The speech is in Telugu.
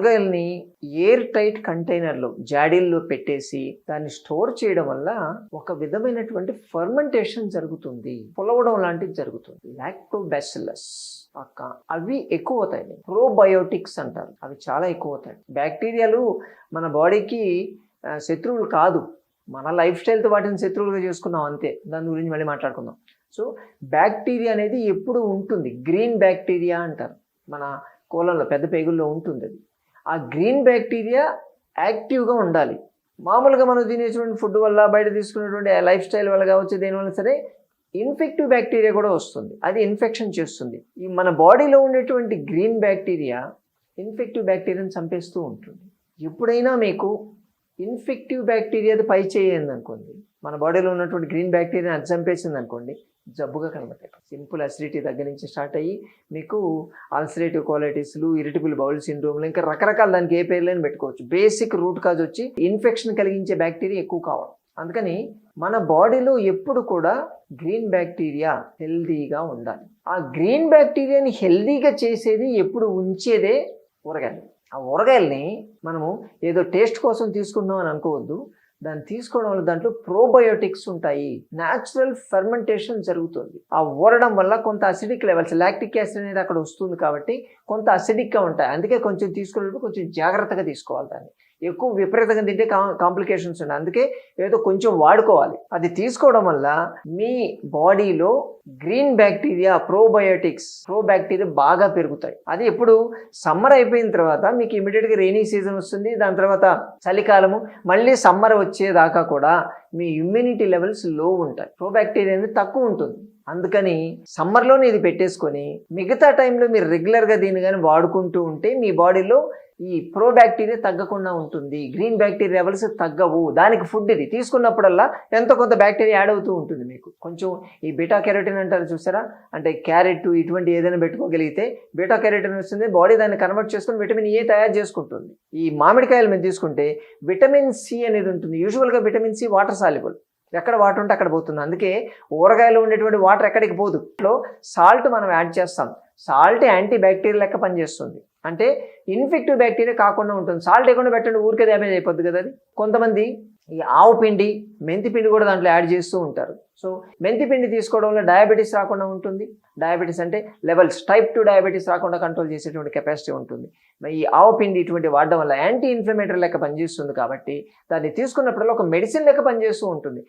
కూరగాయల్ని ఎయిర్ టైట్ కంటైనర్లో జాడీల్లో పెట్టేసి దాన్ని స్టోర్ చేయడం వల్ల ఒక విధమైనటువంటి ఫర్మెంటేషన్ జరుగుతుంది. పొలవడం లాంటిది జరుగుతుంది. లాక్టోబాసిల్లస్ పక్క. అవి ఎక్కువ అవుతాయి ప్రోబయోటిక్స్ అంటారు. అవి చాలా ఎక్కువ అవుతాయి బ్యాక్టీరియాలు మన బాడీకి శత్రువులు కాదు. మన లైఫ్ స్టైల్తో వాటిని శత్రువులుగా చేసుకున్నాం అంతే. దాని గురించి మళ్ళీ మాట్లాడుకుందాం. సో బ్యాక్టీరియా అనేది ఎప్పుడు ఉంటుంది? గ్రీన్ బ్యాక్టీరియా అంటారు. మన కోలంలో పెద్ద పేగుల్లో ఉంటుంది అది ఆ గ్రీన్ బ్యాక్టీరియా యాక్టివ్గా ఉండాలి. మామూలుగా మనం తినేటువంటి ఫుడ్ వల్ల బయట తీసుకునేటువంటి లైఫ్ స్టైల్ వల్ల కావచ్చు దేనివల్ల సరే ఇన్ఫెక్టివ్ బ్యాక్టీరియా కూడా వస్తుంది. అది ఇన్ఫెక్షన్ చేస్తుంది. ఈ మన బాడీలో ఉండేటువంటి గ్రీన్ బ్యాక్టీరియా ఇన్ఫెక్టివ్ బ్యాక్టీరియాని చంపేస్తూ ఉంటుంది. ఎప్పుడైనా మీకు ఇన్ఫెక్టివ్ బ్యాక్టీరియాది పై చేయండి అనుకోండి మన బాడీలో ఉన్నటువంటి గ్రీన్ బ్యాక్టీరియా అది చంపేసింది అనుకోండి జబ్బుగా కనబడతాయి. సింపుల్ అసిడిటీ దగ్గర నుంచి స్టార్ట్ అయ్యి మీకు అల్సరేటివ్ క్వాలిటీస్లు ఇరిటబుల్ బౌల్ సిండ్రోమ్లు ఇంకా రకరకాల దానికి ఏ పేర్లని పెట్టుకోవచ్చు. బేసిక్ రూట్ కాజ్ వచ్చి ఇన్ఫెక్షన్ కలిగించే బ్యాక్టీరియా ఎక్కువ కావాలి. అందుకని మన బాడీలో ఎప్పుడు కూడా గ్రీన్ బ్యాక్టీరియా హెల్దీగా ఉండాలి. ఆ గ్రీన్ బ్యాక్టీరియాని హెల్దీగా చేసేది ఎప్పుడు ఉంచేదే ఊరగాయలు. ఆ ఊరగాయల్ని మనము ఏదో టేస్ట్ కోసం తీసుకున్నాం అని అనుకోవద్దు. దాన్ని తీసుకోవడం వల్ల దాంట్లో ప్రోబయోటిక్స్ ఉంటాయి. న్యాచురల్ ఫెర్మెంటేషన్ జరుగుతుంది. ఆ ఊరడం వల్ల కొంత అసిడిక్ లెవెల్స్ లాక్టిక్ యాసిడ్ అనేది అక్కడ వస్తుంది కాబట్టి కొంత అసిడిక్గా ఉంటాయి. అందుకే కొంచెం తీసుకునేటప్పుడు కొంచెం జాగ్రత్తగా తీసుకోవాలి దాన్ని. ఎక్కువ విపరీతంగా తింటే కాంప్లికేషన్స్ ఉన్నాయి. అందుకే ఏదో కొంచెం వాడుకోవాలి. అది తీసుకోవడం వల్ల మీ బాడీలో green bacteria probiotics pro bacteria బాగా పెరుగుతాయి. అది ఎప్పుడు సమ్మర్ అయిపోయిన తర్వాత మీకు ఇమీడియట్గా రెయినీ సీజన్ వస్తుంది. దాని తర్వాత చలికాలము మళ్ళీ సమ్మర్ వచ్చేదాకా కూడా మీ ఇమ్యూనిటీ లెవెల్స్లో ఉంటాయి. ప్రో బ్యాక్టీరియా అనేది తక్కువ ఉంటుంది. అందుకని సమ్మర్లోనే ఇది పెట్టేసుకొని మిగతా టైంలో మీరు రెగ్యులర్గా దీన్ని కానీ వాడుకుంటూ ఉంటే మీ బాడీలో ఈ ప్రో బ్యాక్టీరియా తగ్గకుండా ఉంటుంది. గ్రీన్ బ్యాక్టీరియా లెవెల్స్ తగ్గవు. దానికి ఫుడ్ ఇది. తీసుకున్నప్పుడల్లా ఎంతో కొంత బ్యాక్టీరియా యాడ్ అవుతూ ఉంటుంది మీకు. కొంచెం ఈ బీటా కెరోటిన్ అంటారు చూసారా? అంటే క్యారెట్ ఇటువంటి ఏదైనా పెట్టుకోగలిగితే బీటా కెరోటిన్ వస్తుంది. బాడీ దాన్ని కన్వర్ట్ చేసుకుని విటమిన్ ఏ తయారు చేసుకుంటుంది. ఈ మామిడికాయలు మేము తీసుకుంటే విటమిన్ సి అనేది ఉంటుంది. యూజువల్గా విటమిన్ సి వాటర్ సాల్యుబుల్ ఎక్కడ వాటర్ ఉంటే అక్కడ పోతుంది. అందుకే ఊరగాయలు ఉండేటువంటి వాటర్ ఎక్కడికి పోదు. లో సాల్ట్ మనం యాడ్ చేస్తాం. సాల్ట్ యాంటీ బ్యాక్టీరియా లెక్క పనిచేస్తుంది. అంటే ఇన్ఫెక్టివ్ బ్యాక్టీరియా కాకుండా ఉంటుంది. సాల్ట్ లేకుండా పెట్టండి ఊరికే డ్యామేజ్ అయిపోద్ది కదా అది. కొంతమంది ఈ ఆవు పిండి మెంతి పిండి కూడా దాంట్లో యాడ్ చేస్తూ ఉంటారు. సో మెంతి పిండి తీసుకోవడం వల్ల డయాబెటీస్ రాకుండా ఉంటుంది. డయాబెటీస్ అంటే లెవెల్స్ టైప్ టూ డయాబెటీస్ రాకుండా కంట్రోల్ చేసేటువంటి కెపాసిటీ ఉంటుంది. ఈ ఆవు పిండి ఇటువంటి వాడడం వల్ల యాంటీ ఇన్ఫ్లమేటరీ లెక్క పనిచేస్తుంది కాబట్టి దాన్ని తీసుకున్నప్పుడల్లా ఒక మెడిసిన్ లెక్క పనిచేస్తూ ఉంటుంది.